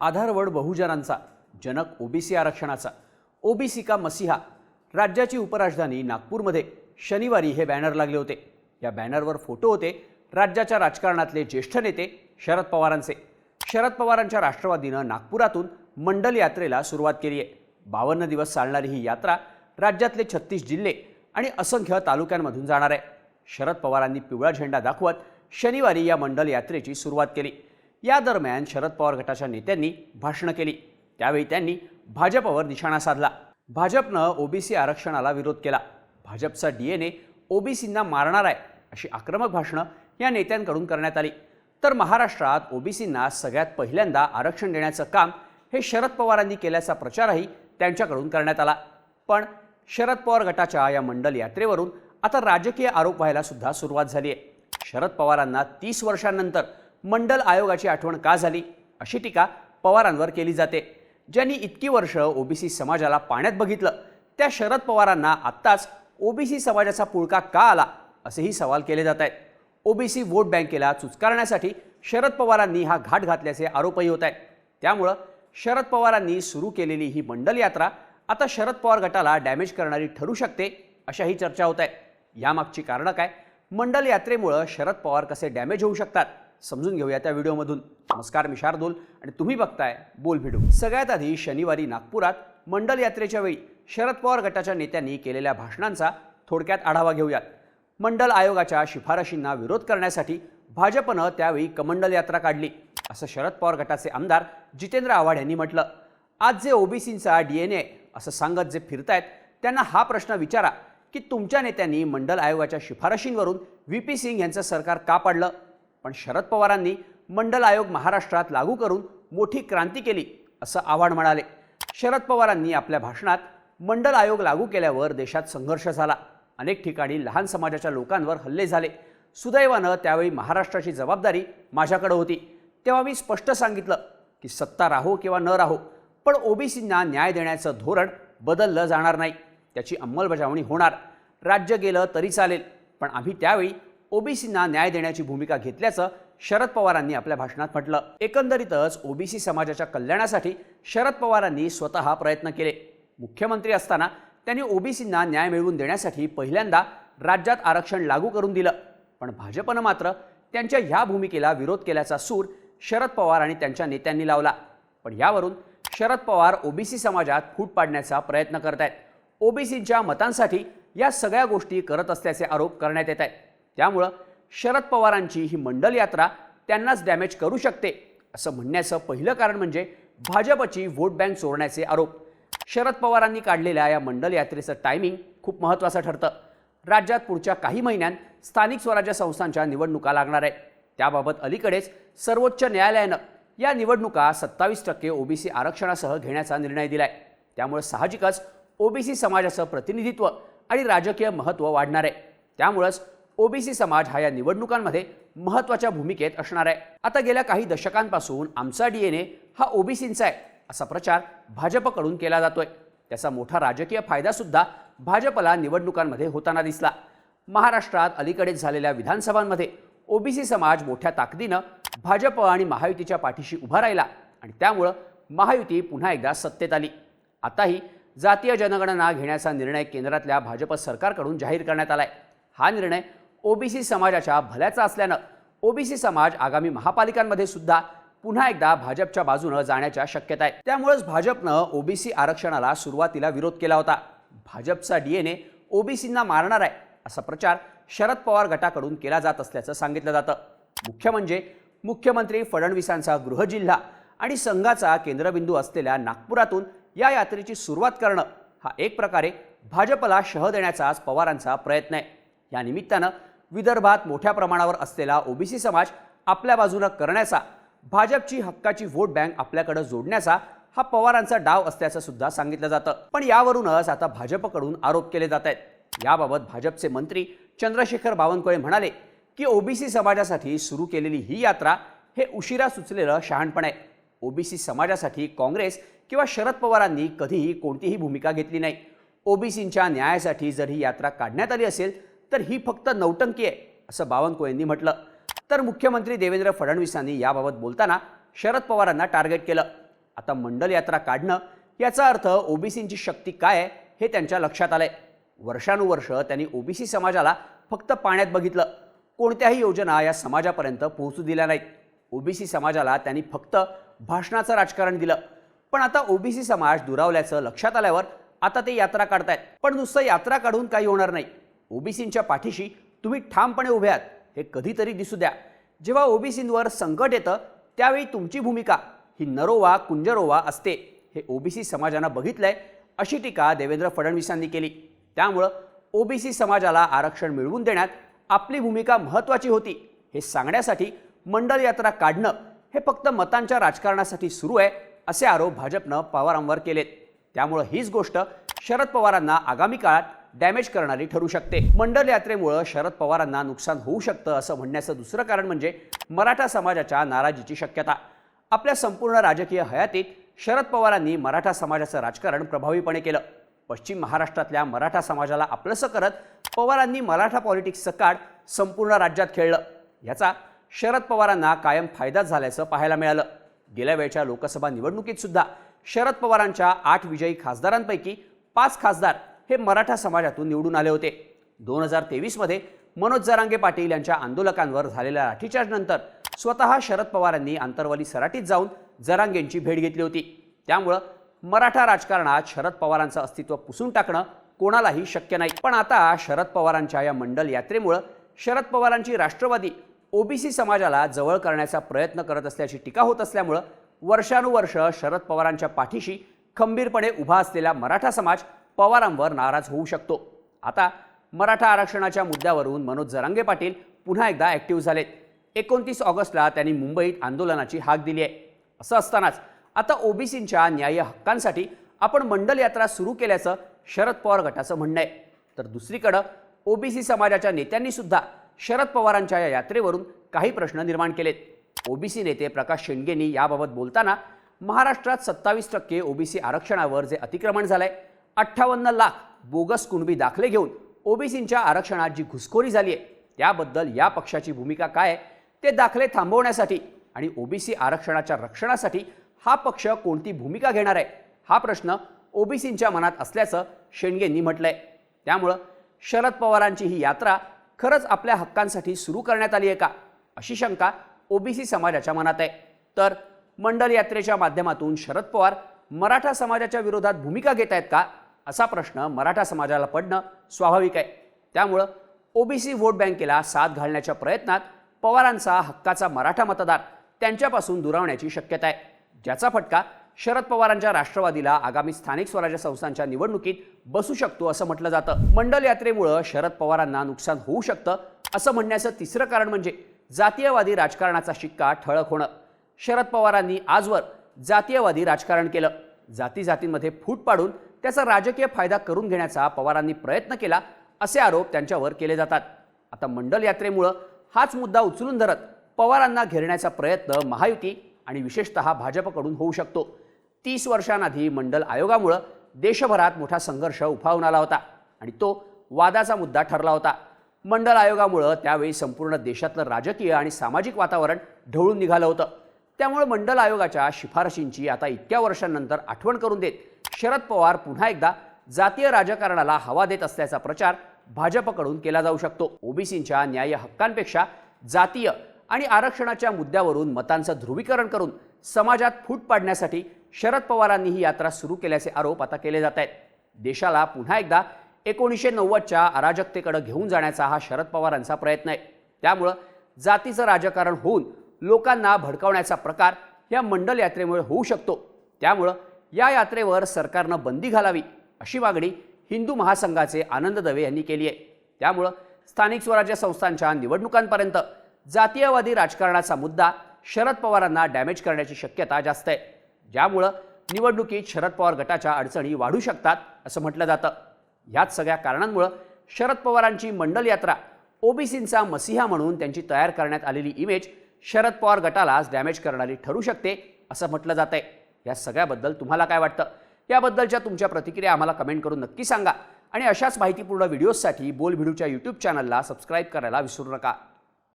आधारवड बहुजनांचा जनक OBC आरक्षणाचा. OBC का मसिहा? राज्याची उपराजधानी नागपूरमध्ये शनिवारी हे बॅनर लागले होते. या बॅनरवर फोटो होते राज्याच्या राजकारणातले ज्येष्ठ नेते शरद पवारांचे. शरद पवारांच्या राष्ट्रवादीनं नागपुरातून मंडल यात्रेला सुरुवात केली आहे. बावन्न दिवस चालणारी ही यात्रा राज्यातले छत्तीस जिल्हे आणि असंख्य तालुक्यांमधून जाणार आहे. शरद पवारांनी पिवळा झेंडा दाखवत शनिवारी या मंडल यात्रेची सुरुवात केली. या दरम्यान शरद पवार गटाच्या नेत्यांनी भाषणं केली. त्यावेळी त्यांनी भाजपवर निशाणा साधला. भाजपनं ओबीसी आरक्षणाला विरोध केला. भाजपचा डीएनए ओबीसींना मारणार आहे अशी आक्रमक भाषणं या नेत्यांकडून करण्यात आली. तर महाराष्ट्रात ओबीसींना सगळ्यात पहिल्यांदा आरक्षण देण्याचं काम हे शरद पवारांनी केल्याचा प्रचारही त्यांच्याकडून करण्यात आला. पण शरद पवार गटाच्या या मंडल यात्रेवरून आता राजकीय आरोप व्हायला सुद्धा सुरुवात झाली आहे. शरद पवारांना तीस वर्षांनंतर मंडल आयोगाची आठवण का झाली? अशी टीका पवारांवर केली जाते. ज्यांनी इतकी वर्ष ओबीसी समाजाला पाण्यात बघितलं त्या शरद पवारांना आत्ताच ओबीसी समाजाचा पुळका का आला? असेही सवाल केले जात आहेत. ओबीसी वोट बँकेला चुचकारण्यासाठी शरद पवारांनी हा घाट घातल्याचे आरोपही होत आहेत. त्यामुळं शरद पवारांनी सुरू केलेली ही मंडल यात्रा आता शरद पवार गटाला डॅमेज करणारी ठरू शकते अशाही चर्चा होत आहेत. यामागची कारणं काय? मंडल यात्रेमुळं शरद पवार कसे डॅमेज होऊ शकतात? समजून घेऊया त्या व्हिडिओमधून. नमस्कार मी शार्दूल आणि तुम्ही बघताय बोल व्हिडिओ. सगळ्यात आधी शनिवारी नागपुरात मंडल यात्रेच्या वेळी शरद पवार गटाच्या नेत्यांनी केलेल्या भाषणांचा थोडक्यात आढावा घेऊयात. मंडल आयोगाच्या शिफारशींना विरोध करण्यासाठी भाजपनं त्यावेळी कमंडल यात्रा काढली असं शरद पवार गटाचे आमदार जितेंद्र आव्हाड यांनी म्हटलं. आज जे ओबीसींचा ए असं सांगत जे फिरतायत त्यांना हा प्रश्न विचारा की तुमच्या नेत्यांनी मंडल आयोगाच्या शिफारशींवरून व्ही पी सिंग यांचं सरकार का पाडलं? पण शरद पवारांनी मंडल आयोग महाराष्ट्रात लागू करून मोठी क्रांती केली असं आव्हाड म्हणाले. शरद पवारांनी आपल्या भाषणात मंडल आयोग लागू केल्यावर देशात संघर्ष झाला. अनेक ठिकाणी लहान समाजाच्या लोकांवर हल्ले झाले. सुदैवानं त्यावेळी महाराष्ट्राची जबाबदारी माझ्याकडे होती. तेव्हा मी स्पष्ट सांगितलं की सत्ता राहो किंवा न राहो पण ओबीसींना न्याय देण्याचं धोरण बदललं जाणार नाही. त्याची अंमलबजावणी होणार. राज्य गेलं तरी चालेल पण आम्ही त्यावेळी ओबीसींना न्याय देण्याची भूमिका घेतल्याचं शरद पवारांनी आपल्या भाषणात म्हटलं. एकंदरीतच ओबीसी समाजाच्या कल्याणासाठी शरद पवारांनी स्वतः प्रयत्न केले. मुख्यमंत्री असताना त्यांनी ओबीसींना न्याय मिळवून देण्यासाठी पहिल्यांदा राज्यात आरक्षण लागू करून दिलं. पण भाजपनं मात्र त्यांच्या ह्या भूमिकेला विरोध केल्याचा सूर शरद पवार आणि त्यांच्या नेत्यांनी लावला. पण यावरून शरद पवार ओबीसी समाजात फूट पाडण्याचा प्रयत्न करत आहेत ओबीसींच्या मतांसाठी या सगळ्या गोष्टी करत असल्याचे आरोप करण्यात येत आहेत. त्यामुळं शरद पवारांची ही मंडल यात्रा त्यांनाच डॅमेज करू शकते असं म्हणण्याचं पहिलं कारण म्हणजे भाजपची व्होट बँक चोरण्याचे आरोप. शरद पवारांनी काढलेल्या या मंडल यात्रेचं टायमिंग खूप महत्त्वाचं ठरतं. राज्यात पुढच्या काही महिन्यात स्थानिक स्वराज्य संस्थांच्या निवडणुका लागणार आहे त्याबाबत अलीकडेच सर्वोच्च न्यायालयानं या निवडणुका सत्तावीस टक्के ओबीसी आरक्षणासह घेण्याचा निर्णय दिलाय. त्यामुळे साहजिकच ओबीसी समाजाचं प्रतिनिधित्व आणि राजकीय महत्त्व वाढणार आहे. त्यामुळंच ओबीसी समाज हा या निवडणुकांमध्ये महत्त्वाच्या भूमिकेत असणार आहे. आता गेल्या काही दशकांपासून आमचा डीएनए हा ओबीसींचा आहे असा प्रचार भाजपकडून केला जातोय. त्याचा मोठा राजकीय फायदा सुद्धा भाजपला निवडणुकांमध्ये होताना दिसला. महाराष्ट्रात अलीकडेच झालेल्या विधानसभांमध्ये ओबीसी समाज मोठ्या ताकदीनं भाजप आणि महायुतीच्या पाठीशी उभा राहिला आणि त्यामुळं महायुती पुन्हा एकदा सत्तेत आली. आताही जातीय जनगणना घेण्याचा निर्णय केंद्रातल्या भाजप सरकारकडून जाहीर करण्यात आलाय. हा निर्णय ओबीसी समाजाच्या भल्याचा असल्यानं ओबीसी समाज आगामी महापालिकांमध्ये सुद्धा पुन्हा एकदा भाजपच्या बाजूनं जाण्याच्या शक्यता आहे त्यामुळेच भाजपनं ओबीसी आरक्षणाला सुरुवातीला विरोध केला होता. भाजपचा डीएनए ओबीसींना मारणार आहे असा प्रचार शरद पवार गटाकडून केला जात असल्याचं सांगितलं जातं. मुख्य म्हणजे मुख्यमंत्री फडणवीसांचा गृहजिल्हा आणि संघाचा केंद्रबिंदू असलेल्या नागपुरातून या यात्रेची सुरुवात करणं हा एक प्रकारे भाजपला शह देण्याचाच पवारांचा प्रयत्न आहे. या निमित्तानं विदर्भात मोठ्या प्रमाणावर असलेला ओबीसी समाज आपल्या बाजूनं करण्याचा भाजपची हक्काची व्होट बँक आपल्याकडे जोडण्याचा हा पवारांचा डाव असल्याचं सुद्धा सांगितलं जातं. पण यावरूनच आता भाजपकडून आरोप केले जात आहेत. याबाबत भाजपचे मंत्री चंद्रशेखर बावनकुळे म्हणाले की ओबीसी समाजासाठी सुरू केलेली ही यात्रा हे उशिरा सुचलेलं शहाणपण आहे. ओबीसी समाजासाठी काँग्रेस किंवा शरद पवारांनी कधीही कोणतीही भूमिका घेतली नाही. ओबीसींच्या न्यायासाठी जर ही यात्रा काढण्यात आली असेल तर ही फक्त नौटंकी आहे असं बावनकुळेंनी म्हटलं. तर मुख्यमंत्री देवेंद्र फडणवीसांनी याबाबत बोलताना शरद पवारांना टार्गेट केलं. आता मंडल यात्रा काढणं याचा अर्थ ओबीसींची शक्ती काय आहे हे त्यांच्या लक्षात आलंय. वर्षानुवर्ष त्यांनी ओबीसी समाजाला फक्त पाण्यात बघितलं. कोणत्याही योजना या समाजापर्यंत पोहोचू दिल्या नाहीत. ओबीसी समाजाला त्यांनी फक्त भाषणाचं राजकारण दिलं. पण आता ओबीसी समाज दुरावल्याचं लक्षात आल्यावर आता ते यात्रा काढतायत. पण नुसतं यात्रा काढून काही होणार नाही. ओबीसींच्या पाठीशी तुम्ही ठामपणे उभे आहात हे कधीतरी दिसू द्या. जेव्हा ओबीसींवर संकट येतं त्यावेळी तुमची भूमिका ही नरोवा कुंजरोवा असते हे ओबीसी समाजानं बघितलंय अशी टीका देवेंद्र फडणवीसांनी केली. त्यामुळं ओबीसी समाजाला आरक्षण मिळवून देण्यात आपली भूमिका महत्त्वाची होती. हे सांगण्यासाठी मंडल यात्रा काढणं हे फक्त मतांच्या राजकारणासाठी सुरू आहे असे आरोप भाजपनं पवारांवर केलेत. त्यामुळं हीच गोष्ट शरद पवारांना आगामी काळात डॅमेज करणारी ठरू शकते. मंडल यात्रेमुळं शरद पवारांना नुकसान होऊ शकतं असं म्हणण्याचं दुसरं कारण म्हणजे मराठा समाजाच्या नाराजीची शक्यता. आपल्या संपूर्ण राजकीय हयातीत शरद पवारांनी मराठा समाजाचं राजकारण प्रभावीपणे केलं. पश्चिम महाराष्ट्रातल्या मराठा समाजाला आपलंसं करत पवारांनी मराठा पॉलिटिक्सचं कार्ड संपूर्ण राज्यात खेळलं. याचा शरद पवारांना कायम फायदाच झाल्याचं पाहायला मिळालं. गेल्या वेळच्या लोकसभा निवडणुकीत सुद्धा शरद पवारांच्या आठ विजयी खासदारांपैकी पाच खासदार हे मराठा समाजातून निवडून आले होते. दोन हजार तेवीसमध्ये मनोज जरांगे पाटील यांच्या आंदोलकांवर झालेल्या लाठीचार्जनंतर स्वतः शरद पवारांनी आंतरवाली सराटीत जाऊन जरांगेंची भेट घेतली होती. त्यामुळं मराठा राजकारणात शरद पवारांचं अस्तित्व पुसून टाकणं कोणालाही शक्य नाही. पण आता शरद पवारांच्या या मंडल यात्रेमुळं शरद पवारांची राष्ट्रवादी ओबीसी समाजाला जवळ करण्याचा प्रयत्न करत असल्याची टीका होत असल्यामुळं वर्षानुवर्ष शरद पवारांच्या पाठीशी खंबीरपणे उभा असलेला मराठा समाज पवारांवर नाराज होऊ शकतो. आता मराठा आरक्षणाच्या मुद्द्यावरून मनोज जरांगे पाटील पुन्हा एकदा ॲक्टिव्ह झालेत. एकोणतीस ऑगस्टला त्यांनी मुंबईत आंदोलनाची हाक दिली आहे. असं असतानाच आता ओबीसींच्या न्याय्य हक्कांसाठी आपण मंडल यात्रा सुरू केल्याचं शरद पवार गटाचं म्हणणं आहे. तर दुसरीकडं ओबीसी समाजाच्या नेत्यांनी सुद्धा शरद पवारांच्या या यात्रेवरून काही प्रश्न निर्माण केलेत. ओबीसी नेते प्रकाश शेंडगेंनी याबाबत बोलताना महाराष्ट्रात सत्तावीस टक्के ओबीसी आरक्षणावर जे अतिक्रमण झालंय अठ्ठावन्न लाख बोगस कुणबी दाखले घेऊन ओबीसींच्या आरक्षणात जी घुसखोरी झाली आहे त्याबद्दल या पक्षाची भूमिका काय आहे ते दाखले थांबवण्यासाठी आणि ओबीसी आरक्षणाच्या रक्षणासाठी हा पक्ष कोणती भूमिका घेणार आहे हा प्रश्न ओबीसींच्या मनात असल्याचं शेंडगेंनी म्हटलंय. त्यामुळं शरद पवारांची ही यात्रा खरंच आपल्या हक्कांसाठी सुरू करण्यात आली आहे का अशी शंका ओबीसी समाजाच्या मनात आहे. तर मंडल यात्रेच्या माध्यमातून शरद पवार मराठा समाजाच्या विरोधात भूमिका घेत आहेत का असा प्रश्न मराठा समाजाला पडणं स्वाभाविक आहे. त्यामुळं ओबीसी व्होट बँकेला साथ घालण्याच्या प्रयत्नात पवारांचा हक्काचा मराठा मतदार त्यांच्यापासून दुरावण्याची शक्यता आहे. ज्याचा फटका शरद पवारांच्या राष्ट्रवादीला आगामी स्थानिक स्वराज्य संस्थांच्या निवडणुकीत बसू शकतो असं म्हटलं जातं. मंडल यात्रेमुळं शरद पवारांना नुकसान होऊ शकतं असं म्हणण्याचं तिसरं कारण म्हणजे जातीयवादी राजकारणाचा शिक्का ठळक होणं. शरद पवारांनी आजवर जातीयवादी राजकारण केलं. जाती जातींमध्ये फूट पाडून त्याचा राजकीय फायदा करून घेण्याचा पवारांनी प्रयत्न केला असे आरोप त्यांच्यावर केले जातात. आता मंडल यात्रेमुळं हाच मुद्दा उचलून धरत पवारांना घेरण्याचा प्रयत्न महायुती आणि विशेषतः भाजपकडून होऊ शकतो. तीस वर्षांआधी मंडल आयोगामुळं देशभरात मोठा संघर्ष उफावून आला होता आणि तो वादाचा मुद्दा ठरला होता. मंडल आयोगामुळं त्यावेळी संपूर्ण देशातलं राजकीय आणि सामाजिक वातावरण ढवळून निघालं होतं. त्यामुळे मंडल आयोगाच्या शिफारशींची आता इतक्या वर्षांनंतर आठवण करून देत शरद पवार पुन्हा एकदा जातीय राजकारणाला हवा देत असल्याचा प्रचार भाजपकडून केला जाऊ शकतो. ओबीसींच्या न्याय हक्कांपेक्षा जातीय आणि आरक्षणाच्या मुद्द्यावरून मतांचं ध्रुवीकरण करून समाजात फूट पाडण्यासाठी शरद पवारांनी ही यात्रा सुरू केल्याचे आरोप आता केले जात आहेत. देशाला पुन्हा एकदा एकोणीसशे नव्वदच्या अराजकतेकडे घेऊन जाण्याचा हा शरद पवारांचा प्रयत्न आहे. त्यामुळं जातीचं राजकारण होऊन लोकांना भडकावण्याचा प्रकार या मंडल यात्रेमुळे होऊ शकतो. त्यामुळं या यात्रेवर सरकारनं बंदी घालावी अशी मागणी हिंदू महासंघाचे आनंद दवे यांनी केली आहे. त्यामुळं स्थानिक स्वराज्य संस्थांच्या निवडणुकांपर्यंत जातीयवादी राजकारणाचा मुद्दा शरद पवारांना डॅमेज करण्याची शक्यता जास्त आहे. ज्यामुळं निवडणुकीत शरद पवार गटाच्या अडचणी वाढू शकतात असं म्हटलं जातं. ह्याच सगळ्या कारणांमुळं शरद पवारांची मंडल यात्रा ओबीसींचा मसिहा म्हणून त्यांची तयार करण्यात आलेली इमेज शरद पवार गटालाच डॅमेज करणारी ठरू शकते असं म्हटलं जात आहे या सगळ्याबद्दल तुम्हाला काय वाटतं? याबद्दलच्या तुमच्या प्रतिक्रिया आम्हाला कमेंट करून नक्की सांगा. आणि अशाच माहितीपूर्ण व्हिडिओजसाठी बोल यूट्यूब चॅनलला सबस्क्राईब करायला विसरू नका.